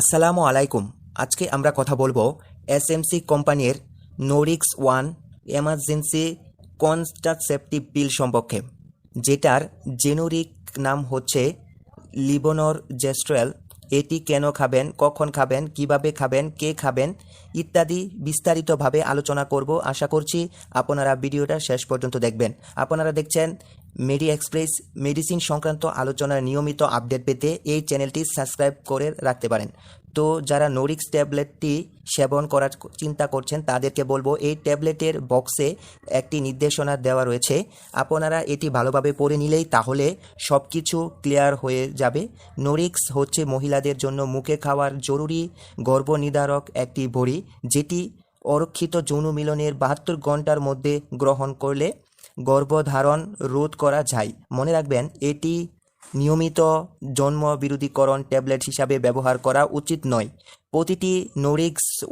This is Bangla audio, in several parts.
আসসালামু আলাইকুম। আজকে আমরা কথা বলব এসএমসি কোম্পানির Norix one emergency contraceptive pill সম্পর্কে, যেটার জেনেরিক নাম হচ্ছে লিবোনর জেস্ট্রেল। এটি কেন খাবেন, কখন খাবেন, কীভাবে খাবেন, কে খাবেন ইত্যাদি বিস্তারিতভাবে আলোচনা করব। আশা করছি আপনারা ভিডিওটা শেষ পর্যন্ত দেখবেন। আপনারা দেখছেন মেডি এক্সপ্রেস মেডিসিন সংক্রান্ত আলোচনার নিয়মিত আপডেট পেতে এই চ্যানেলটি সাবস্ক্রাইব করে রাখতে পারেন। তো যারা নোরিক্স ট্যাবলেটটি সেবন করার চিন্তা করছেন, তাদেরকে বলব এই ট্যাবলেটের বক্সে একটি নির্দেশনা দেওয়া রয়েছে। আপনারা এটি ভালোভাবে পড়ে নিলেই তাহলে সব কিছু ক্লিয়ার হয়ে যাবে। নোরিক্স হচ্ছে মহিলাদের জন্য মুখে খাওয়ার জরুরি গর্ভনিধারক একটি বড়ি, যেটি অরক্ষিত যৌন মিলনের বাহাত্তর ঘণ্টার মধ্যে গ্রহণ করলে গর্ভধারণ রোধ করা যায়। মনে রাখবেন, এটি নিয়মিত জন্ম বিরোধীকরণ ট্যাবলেট হিসাবে ব্যবহার করা উচিত নয়। প্রতিটি নোরিক্স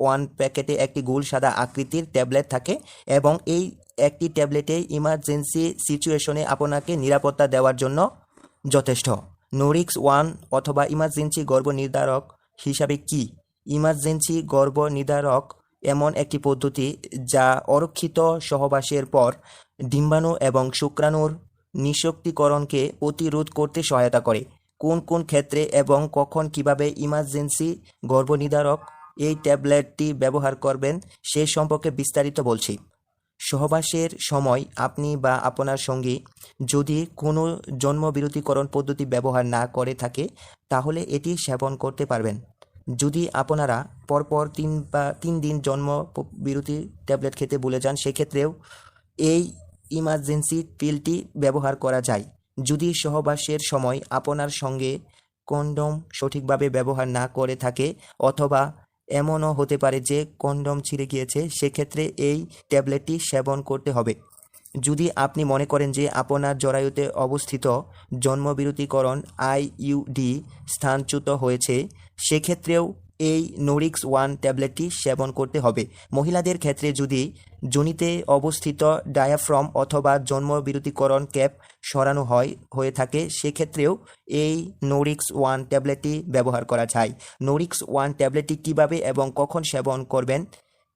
ওয়ান প্যাকেটে একটি গোল সাদা আকৃতির ট্যাবলেট থাকে এবং এই একটি ট্যাবলেটে ইমার্জেন্সি সিচুয়েশনে আপনাকে নিরাপত্তা দেওয়ার জন্য যথেষ্ট। নোরিক্স ওয়ান অথবা ইমার্জেন্সি গর্ভ নির্ধারক হিসাবে কি? ইমার্জেন্সি গর্ভ নির্ধারক এমন একটি পদ্ধতি যা অরক্ষিত সহবাসের পর ডিম্বাণু এবং শুক্রাণুর নিঃশক্তিকরণকে প্রতিরোধ করতে সহায়তা করে। কোন কোন ক্ষেত্রে এবং কখন কীভাবে ইমার্জেন্সি গর্ভনির্ধারক এই ট্যাবলেটটি ব্যবহার করবেন সে সম্পর্কে বিস্তারিত বলছি। সহবাসের সময় আপনি বা আপনার সঙ্গী যদি কোনো জন্মবিরতিকরণ পদ্ধতি ব্যবহার না করে থাকে, তাহলে এটি সেবন করতে পারবেন। যদি আপনারা পরপর তিন বা তিন দিন জন্ম বিরতি ট্যাবলেট খেতে ভুলে যান, সেক্ষেত্রেও এই ইমার্জেন্সি পিলটি ব্যবহার করা যায় যদি সহবাসের সময় আপনার সঙ্গে কন্ডম সঠিকভাবে ব্যবহার না করে থাকে অথবা এমনও হতে পারে যে কন্ডম ছিঁড়ে গিয়েছে, সেক্ষেত্রে এই ট্যাবলেটটি সেবন করতে হবে। যদি আপনি মনে করেন যে আপনার জরায়ুতে অবস্থিত জন্মবিরতিকরণ আইইউডি স্থানচ্যুত হয়েছে, সেক্ষেত্রেও এই নোরিক্স ওয়ান ট্যাবলেটটি সেবন করতে হবে। মহিলাদের ক্ষেত্রে যদি জনিতে অবস্থিত ডায়াফ্রম অথবা জন্মবিরতিকরণ ক্যাপ সরানো হয়, হয়ে থাকে, সেক্ষেত্রেও এই নোরিক্স ওয়ান ট্যাবলেটটি ব্যবহার করা যায়। নোরিক্স ওয়ান ট্যাবলেটটি কীভাবে এবং কখন সেবন করবেন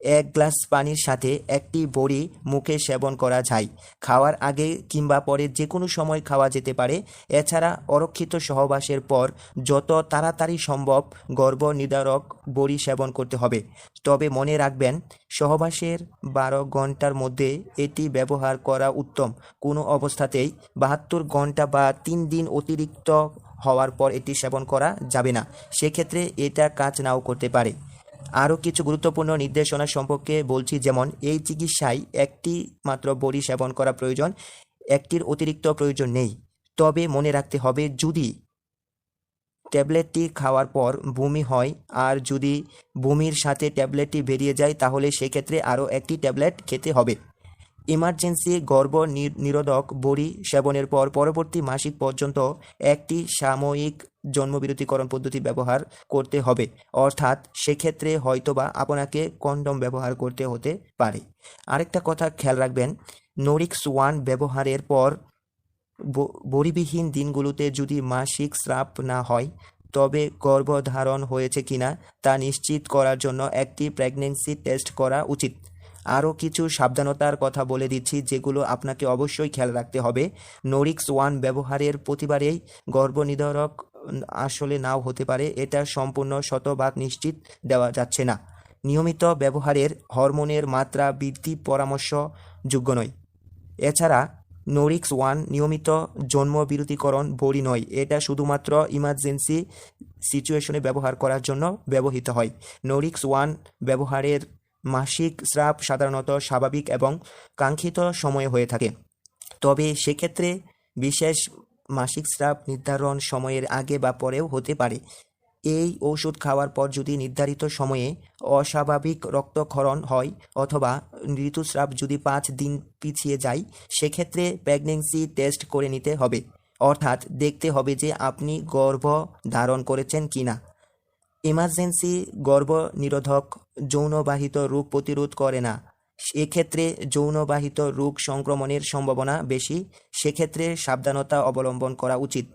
এক গ্লাস পানির সাথে একটি বড়ি মুখে সেবন করা যায়। খাওয়ার আগে কিংবা পরে যে কোনো সময় খাওয়া যেতে পারে। এছাড়া অরক্ষিত সহবাসের পর যত তাড়াতাড়ি সম্ভব গর্ভ নির্ধারক বড়ি সেবন করতে হবে। তবে মনে রাখবেন, সহবাসের বারো ঘণ্টার মধ্যে এটি ব্যবহার করা উত্তম। কোনো অবস্থাতেই বাহাত্তর ঘণ্টা বা তিন দিন অতিরিক্ত হওয়ার পর এটি সেবন করা যাবে না। সেক্ষেত্রে এটা কাজ নাও করতে পারে। আরও কিছু গুরুত্বপূর্ণ নির্দেশনা সম্পর্কে বলছি, যেমন এই চিকিৎসায় একটি মাত্র বড়ি সেবন করা প্রয়োজন, একটির অতিরিক্ত প্রয়োজন নেই। তবে মনে রাখতে হবে, যদি ট্যাবলেটটি খাওয়ার পর বমি হয় আর যদি বমির সাথে ট্যাবলেটটি বেরিয়ে যায়, তাহলে সেক্ষেত্রে আরও একটি ট্যাবলেট খেতে হবে। ইমার্জেন্সি গর্ভ নিরোধক বড়ি সেবনের পর পরবর্তী মাসিক পর্যন্ত একটি সাময়িক জন্মবিরতিকরণ পদ্ধতি ব্যবহার করতে হবে। অর্থাৎ সেক্ষেত্রে হয়তোবা আপনাকে কন্ডম ব্যবহার করতে হতে পারে। আরেকটা কথা খেয়াল রাখবেন নোরিক্স ওয়ান ব্যবহারের পর ব- বড়িবিহীন দিনগুলোতে যদি মাসিক স্রাপ না হয়, তবে গর্ভধারণ হয়েছে কিনা তা নিশ্চিত করার জন্য একটি প্রেগনেন্সি টেস্ট করা উচিত। আরও কিছু সাবধানতার কথা বলে দিচ্ছি, যেগুলো আপনাকে অবশ্যই খেয়াল রাখতে হবে। নোরিক্স ওয়ান ব্যবহারের প্রতিবারেই গর্ভনিধারক আসলে নাও হতে পারে, এটা সম্পূর্ণ শতভাগ নিশ্চিত দেওয়া যাচ্ছে না। নিয়মিত ব্যবহারের হরমোনের মাত্রা বৃদ্ধি পরামর্শযোগ্য নয়। এছাড়া নোরিক্স ওয়ান নিয়মিত জন্ম জন্মবিরতিকরণ বড়ি নয়, এটা শুধুমাত্র ইমার্জেন্সি সিচুয়েশনে ব্যবহার করার জন্য ব্যবহৃত হয়। নোরিক্স ওয়ান ব্যবহারের মাসিক স্রাব সাধারণত স্বাভাবিক এবং কাঙ্ক্ষিত সময়ে হয়ে থাকে। তবে সেক্ষেত্রে বিশেষ মাসিক স্রাব নির্ধারণ সময়ের আগে বা পরেও হতে পারে। এই ওষুধ খাওয়ার পর যদি নির্ধারিত সময়ে অস্বাভাবিক রক্তক্ষরণ হয় অথবা ঋতুস্রাব যদি পাঁচ দিন পিছিয়ে যায়, সেক্ষেত্রে প্রেগনেন্সি টেস্ট করে নিতে হবে। অর্থাৎ দেখতে হবে যে আপনি গর্ভ ধারণ করেছেন কি না ইমার্জেন্সি গর্ভ নিরোধক যৌনবাহিত রোগ প্রতিরোধ করে না। এক্ষেত্রে যৌনবাহিত রোগ সংক্রমণের সম্ভাবনা বেশি, সেক্ষেত্রে সাবধানতা অবলম্বন করা উচিত।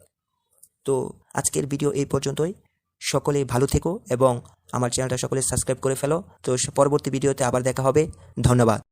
তো আজকের ভিডিও এই পর্যন্তই। সকলে ভালো থেকো এবং আমার চ্যানেলটা সকলে সাবস্ক্রাইব করে ফেলো। তো পরবর্তী ভিডিওতে আবার দেখা হবে। ধন্যবাদ।